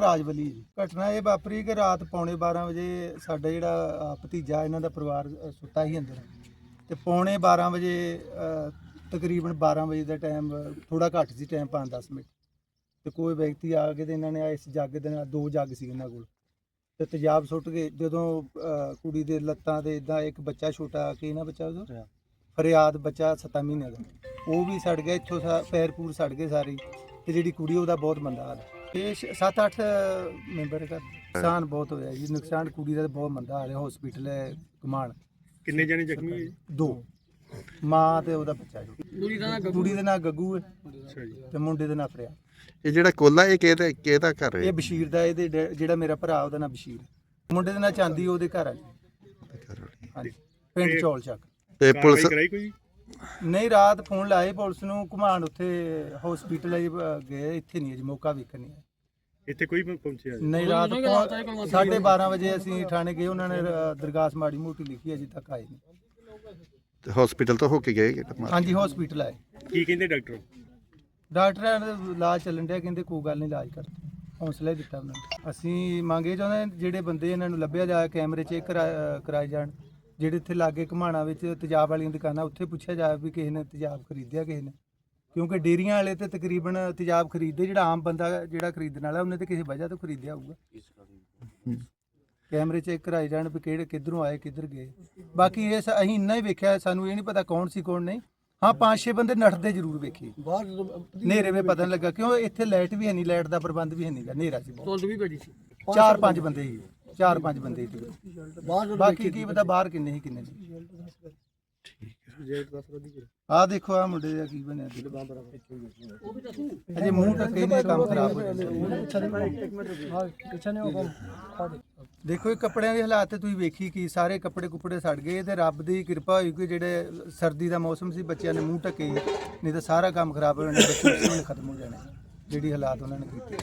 ਨਾਂ ਰਾਜਵਲੀ ਜੀ। ਘਟਨਾ ਇਹ ਵਾਪਰੀ ਕਿ ਰਾਤ ਪੌਣੇ 12 ਵਜੇ ਸਾਡਾ ਜਿਹੜਾ ਅ, ਭਤੀਜਾ ਇਹਨਾਂ ਦਾ ਪਰਿਵਾਰ ਅ, ਸੁੱਤਾ ਹੀ ਅੰਦਰ। ਤੇ ਪੌਣੇ 12 ਵਜੇ ਅ, ਤਕਰੀਬਨ 12 ਵਜੇ ਦਾ ਟਾਈਮ ਥੋੜਾ ਘੱਟ ਸੀ ਟਾਈਮ 5-10 ਮਿੰਟ। ਤੇ ਕੋਈ ਵਿਅਕਤੀ ਆ ਕੇ ਤੇ ਇਹਨਾਂ ਨੇ ਇਸ ਜੱਗ ਦੇ ਨਾਲ ਦੋ ਜੱਗ ਸੀ ਇਹਨਾਂ ਕੋਲ। ਤੇ ਤੇਜ਼ਾਬ ਸੁੱਟ ਕੇ ਜਦੋਂ ਅ, ਕੁੜੀ ਦੇ ਲੱਤਾਂ ਤੇ ਇਦਾਂ ਇੱਕ ਬੱਚਾ ਛੋਟਾ ਕੀ ਨਾ ਬੱਚਾ ਉਹਦਾ? ਫਰਿਆਦ। ਬੱਚਾ 7 ਮਹੀਨੇ ਦਾ। ਉਹ ਵੀ ਸੜ ਗਿਆ ਇੱਥੋਂ ਸਾ- ਪੈਰ ਪੂਰ ਸੜ ਗਏ ਸਾਰੇ। ਤੇ ਜਿਹੜੀ ਕੁੜੀ ਉਹਦਾ ਬਹੁਤ ਮੰਦਾ ਹਾਲ ਹੈ। ਇਹ 7-8 ਮੈਂਬਰ ਦਾ। ਨੁਕਸਾਨ ਬਹੁਤ ਹੋਇਆ ਜੀ। ਨੁਕਸਾਨ ਕੁੜੀ ਦਾ ਤਾਂ ਬਹੁਤ ਮੰਦਾ ਹਾਲ ਹੈ ਹਸਪੀਟਲ ਹੈ ਕਮਾਣ ਕਿੰਨੇ ਜਣੇ ਜ਼ਖਮੀ ਹੋਏ? ਦੋ। ਮਾਂ ਤੇ ਉਹਦਾ ਬੱਚਾ ਜੀ। ਕੁੜੀ ਦੇ ਨਾਂ ਗੱਗੂ ਹੈ। ਅੱਛਾ ਜੀ। ਤੇ ਮੁੰਡੇ ਦੇ ਨਾਂ ਫਰਿਆਦ ਇਹ ਜਿਹੜਾ ਕੋਲਾ ਇਹ ਕਿਹਦਾ ਕਿਹਦਾ ਘਰ ਹੈ? ਇਹ ਬਸ਼ੀਰ ਦਾ ਇਹਦੇ ਡੈ- ਜਿਹੜਾ ਮੇਰਾ ਭਰਾ ਉਹਦਾ ਨਾਂ ਬਸ਼ੀਰ ਮੁੰਡੇ ਦੇ ਨਾਂ ਚਾਂਦੀ ਉਹਦੇ ਘਰ ਆ ਜੀ ਹਾਂਜੀ। ਪਿੰਡ ਚੌਲ ਚੱਕ। ਤੇ ਪੁਲਿਸ ਕਾਰਵਾਈ ਕਰਾਈ ਕੋਈ? ਨਹੀਂ ਰਾਤ ਫੋਨ ਲਾਏ ਪੁਲਿਸ ਨੂੰ ਘੁਮਾਣ ਉੱਥੇ ਹਸਪੀਟਲ ਗਏ ਇੱਥੇ ਨਹੀਂ ਅਜੇ ਮੌਕਾ ਵੇਖਣ ਨਹੀਂ ਆਏ। ਇੱਥੇ ਕੋਈ ਪ- ਪਹੁੰਚਿਆ ਜੀ ਨਹੀਂ ਰਾਤ 12:30 ਵਜੇ ਅਸੀਂ ਥਾਣੇ ਗਏ ਉਹਨਾਂ ਨੇ ਅ, ਦਰਗਾਸ ਮਾੜੀ ਮੋਟੀ ਲਿਖੀ ਅਜੇ ਤੱਕ ਆਏ ਨਹੀਂ। ਹਸਪੀਟਲ ਤੋਂ ਹੋ ਕੇ ਗਏ ਹਾਂਜੀ ਹਸਪੀਟਲ ਆਏ। ਕੀ ਕਹਿੰਦੇ ਡਾਕਟਰ? ਡਾਕਟਰਾਂ ਨੇ ਇਲਾਜ ਚੱਲਣ ਡਿਆ ਕਹਿੰਦੇ ਕੋਈ ਗੱਲ ਨਹੀਂ ਇਲਾਜ ਕਰ। ਹੌਸਲਾ ਹੀ ਦਿੱਤਾ ਉਹਨਾਂ ਨੇ। ਅਸੀਂ ਮੰਗੇ ਚਾਹੁੰਦੇ ਹਾਂ ਜਿਹੜੇ ਬੰਦੇ ਇਹਨਾਂ ਨੂੰ ਲੱਭਿਆ ਜਾਏ ਕੈਮਰੇ ਚੈੱਕ ਕਰਾਏ ਜਾਣ ਜਿਹੜੇ ਇੱਥੇ ਲਾਗੇ ਘਮਾਣਾ ਵਿੱਚ ਤੇਜ਼ਾਬ ਵਾਲੀਆਂ ਦੁਕਾਨਾਂ ਉੱਥੇ ਪੁੱਛਿਆ ਜਾਵੇ ਵੀ ਕਿਸੇ ਨੇ ਤੇਜ਼ਾਬ ਖਰੀਦਿਆ ਕਿਸੇ ਨੇ। ਕਿਉਂਕਿ ਡੇਰੀਆਂ ਵਾਲੇ ਤੇ ਤਕਰੀਬਨ ਤੇਜ਼ਾਬ ਖਰੀਦਦੇ ਜਿਹੜਾ ਆਮ ਬੰਦਾ ਜਿਹੜਾ ਖਰੀਦਣ ਵਾਲਾ ਉਹਨੇ ਤੇ ਕਿਸੇ ਵਜ੍ਹਾ ਤੋਂ ਖਰੀਦਿਆ ਹੋਊਗਾ। ਕੈਮਰੇ ਚੈੱਕ ਕਰਾਏ ਜਾਣ ਵੀ ਕਿਹੜੇ ਕਿੱਧਰੋਂ ਆਏ ਕਿੱਧਰ ਗਏ। ਬਾਕੀ ਇਹ ਸ- ਅਸੀਂ ਇੰਨਾ ਹੀ ਵੇਖਿਆ ਸਾਨੂੰ ਇਹ ਨਹੀਂ ਪਤਾ ਕੌਣ ਸੀ ਕੌਣ ਨਹੀਂ। ਹਾਂ ਪੰਜ ਛੇ ਬੰਦੇ ਨੱਠਦੇ ਜ਼ਰੂਰ ਵੇਖੇ। ਹਨੇਰੇ ਵਿੱਚ ਪਤਾ ਨਹੀਂ ਲੱਗਾ ਕਿਉਂ ਇੱਥੇ ਲਾਈਟ ਵੀ ਹੈ ਨਹੀਂ ਲਾਈਟ ਦਾ ਪ੍ਰਬੰਧ ਵੀ ਹੈ ਨਹੀਂਗਾ ਹਨੇਰਾ ਸੀ ਬਹੁਤ। ਵੀ ਬੜੀ ਸੀ। ਚਾਰ ਪੰਜ ਬੰਦੇ ਹੀ ਚਾਰ ਪੰਜ ਬੰਦੇ ਸੀ। ਬਾਕੀ ਕੀ ਪਤਾ ਬਾਹਰ ਕਿੰਨੇ ਸੀ ਕਿੰਨੇ ਨਹੀਂ। ਆਹ ਦੇਖੋ ਆ ਮੁੰਡੇ ਦਾ ਕੀ ਬਣਿਆ ਦਿਲ ਅਜੇ ਮੂੰਹ ਟੱਕੇ ਨੇ ਕੰਮ ਖਰਾਬ ਹੋ ਜਾਂਦਾ ਦੇਖੋ। ਇਹ ਕੱਪੜਿਆਂ ਦੇ ਹਾਲਾਤ ਤੇ ਤੁਸੀਂ ਵੇਖੀ ਕੀ ਸਾਰੇ ਕੱਪੜੇ ਕੁਪੜੇ ਸੜ ਗਏ ਤੇ ਰੱਬ ਦੀ ਕਿਰਪਾ ਹੋਈ ਕਿ ਜਿਹੜੇ ਸਰਦੀ ਦਾ ਮੌਸਮ ਸੀ ਬੱਚਿਆਂ ਨੇ ਮੂੰਹ ਢੱਕੇ ਨਹੀਂ ਤਾਂ ਸਾਰਾ ਕੰਮ ਖਰਾਬ ਹੋ ਜਾਣਾ ਬੱਚੇ ਖਤਮ ਹੋ ਜਾਣੇ ਜਿਹੜੀ ਹਾਲਾਤ ਉਹਨਾਂ ਨੇ ਕੀਤੇ।